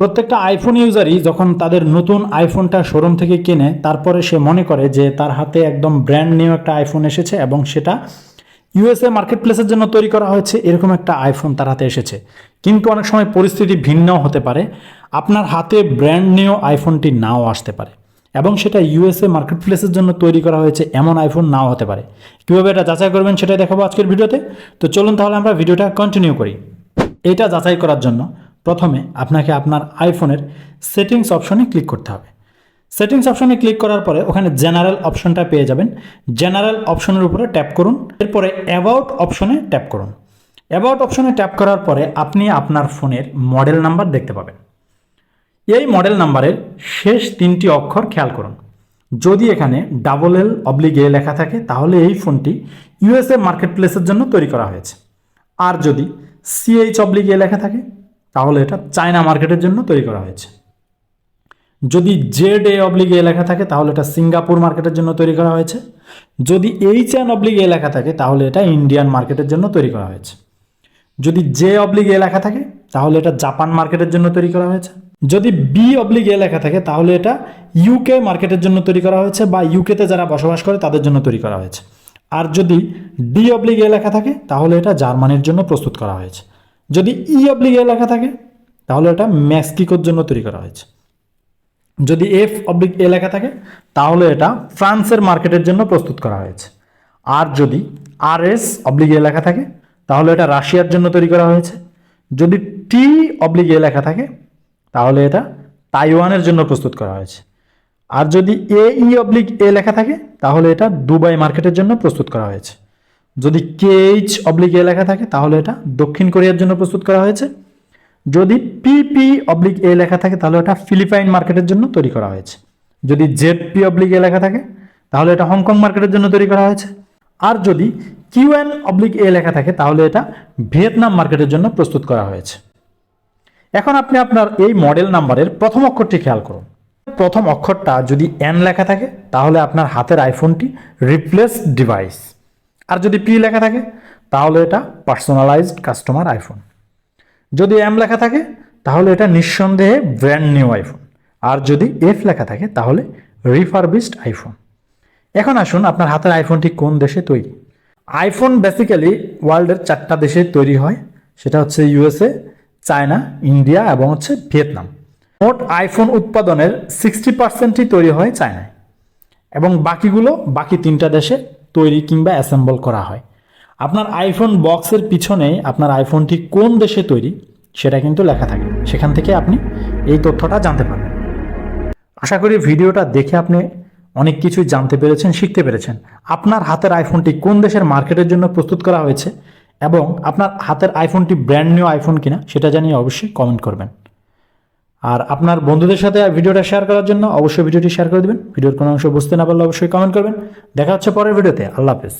প্রত্যেকটা আইফোন ইউজারই যখন তাদের নতুন আইফোনটা শোরুম থেকে কেনে, তারপরে সে মনে করে যে তার হাতে একদম ব্র্যান্ড নিউ একটা আইফোন এসেছে এবং সেটা ইউএসএ মার্কেট প্লেসের জন্য তৈরি করা হয়েছে, এরকম একটা আইফোন তার হাতে এসেছে। কিন্তু অনেক সময় পরিস্থিতি ভিন্ন হতে পারে। আপনার হাতে ব্র্যান্ড নিউ আইফোনটি নাও আসতে পারে এবং সেটা ইউএসএ মার্কেট প্লেসের জন্য তৈরি করা হয়েছে, এমন আইফোন নাও হতে পারে। কীভাবে এটা যাচাই করবেন সেটাই দেখাবো আজকের ভিডিওতে। তো চলুন তাহলে আমরা ভিডিওটা কন্টিনিউ করি। এটা যাচাই করার জন্য প্রথমে আপনাকে আপনার আইফোনের সেটিংস অপশনে ক্লিক করতে হবে। সেটিংস অপশনে ক্লিক করার পরে ওখানে জেনারেল অপশনটা পেয়ে যাবেন। জেনারেল অপশনের উপরে ট্যাপ করুন, এরপরে অ্যাবাউট অপশনে ট্যাপ করুন। অ্যাবাউট অপশনে ট্যাপ করার পরে আপনি আপনার ফোনের মডেল নাম্বার দেখতে পাবেন। এই মডেল নাম্বারের শেষ তিনটি অক্ষর খেয়াল করুন। যদি এখানে ডাবল এল অবলিগ এ লেখা থাকে, তাহলে এই ফোনটি ইউএসএ মার্কেট প্লেসের জন্য তৈরি করা হয়েছে। আর যদি সিএইচ অবলিগ এ লেখা থাকে তাহলে এটা চায়না মার্কেটের জন্য তৈরি করা হয়েছে। যদি জেড এ অবলিগ এ লেখা থাকে, তাহলে এটা সিঙ্গাপুর মার্কেটের জন্য তৈরি করা হয়েছে। যদি এইচ এন অবলিগ এ লেখা থাকে, তাহলে এটা ইন্ডিয়ান মার্কেটের জন্য তৈরি করা হয়েছে। যদি জে অবলিগ এ লেখা থাকে, তাহলে এটা জাপান মার্কেটের জন্য তৈরি করা হয়েছে। যদি বি অবলিগ এ লেখা থাকে, তাহলে এটা ইউকে মার্কেটের জন্য তৈরি করা হয়েছে বা ইউকেতে যারা বসবাস করে, তাদের জন্য তৈরি করা হয়েছে। আর যদি ডি অবলিগ এ লেখা থাকে, তাহলে এটা জার্মানির জন্য প্রস্তুত করা হয়েছে। যদি ই অবলিগ এ লেখা থাকে, তাহলে এটা মেক্সিকোর জন্য তৈরি করা হয়েছে। যদি এফ অবলিক এ লেখা থাকে, তাহলে এটা ফ্রান্সের মার্কেটের জন্য প্রস্তুত করা হয়েছে। আর যদি আর এস অবলিক এ লেখা থাকে, তাহলে এটা রাশিয়ার জন্য তৈরি করা হয়েছে। যদি টি অবলিক এ লেখা থাকে, তাহলে এটা তাইওয়ানের জন্য প্রস্তুত করা হয়েছে। আর যদি এ ই অবলিক এ লেখা থাকে, তাহলে এটা দুবাই মার্কেটের জন্য প্রস্তুত করা হয়েছে। যদি কে এইচ অবলিক এ লেখা থাকে, তাহলে এটা দক্ষিণ কোরিয়ার জন্য প্রস্তুত করা হয়েছে। যদি পিপি অবলিক এ লেখা থাকে, তাহলে এটা ফিলিপাইন মার্কেটের জন্য তৈরি করা হয়েছে। যদি জেড পি অবলিক এ লেখা থাকে, তাহলে এটা হংকং মার্কেটের জন্য তৈরি করা হয়েছে। আর যদি কিউএন অবলিক এ লেখা থাকে, তাহলে এটা ভিয়েতনাম মার্কেটের জন্য প্রস্তুত করা হয়েছে। এখন আপনি আপনার এই মডেল নাম্বারের প্রথম অক্ষরটি খেয়াল করুন। প্রথম অক্ষরটা যদি এন লেখা থাকে, তাহলে আপনার হাতের আইফোনটি রিপ্লেস ডিভাইস আর যদি পি লেখা থাকে, তাহলে এটা পার্সোনালাইজড কাস্টমার আইফোন যদি এম লেখা থাকে, তাহলে এটা নিঃসন্দেহে ব্র্যান্ড নিউ আইফোন আর যদি এফ লেখা থাকে, তাহলে রিফারবিস্ড আইফোন এখন আসুন আপনার হাতের আইফোনটি কোন দেশে তৈরি? আইফোন বেসিক্যালি ওয়ার্ল্ডের চারটা দেশে তৈরি হয়। সেটা হচ্ছে ইউএসএ চায়না ইন্ডিয়া এবং হচ্ছে ভিয়েতনাম মোট আইফোন উৎপাদনের সিক্সটি পার্সেন্টই তৈরি হয় চায়নায় এবং বাকিগুলো বাকি তিনটা দেশে তৈরি কিংবা অ্যাসেম্বল করা হয়। আপনার আইফোন বক্সের পিছনে আপনার আইফোনটি কোন দেশে তৈরি সেটা কিন্তু লেখা থাকে। সেখান থেকে আপনি এই তথ্যটা জানতে পারবেন। আশা করি ভিডিওটা দেখে আপনি অনেক কিছুই জানতে পেরেছেন, শিখতে পেরেছেন। আপনার হাতের আইফোনটি কোন দেশের মার্কেটের জন্য প্রস্তুত করা হয়েছে এবং আপনার হাতের আইফোনটি ব্র্যান্ড নিউ আইফোন কিনা সেটা জানিয়ে অবশ্যই কমেন্ট করবেন। আর আপনার বন্ধুদের সাথে ভিডিওটা শেয়ার করার জন্য অবশ্যই ভিডিওটি শেয়ার করে দেবেন। ভিডিওর কোনো অংশ বুঝতে না পারলে অবশ্যই কমেন্ট করবেন। দেখা হচ্ছে পরের ভিডিওতে। আল্লাহ হাফেজ।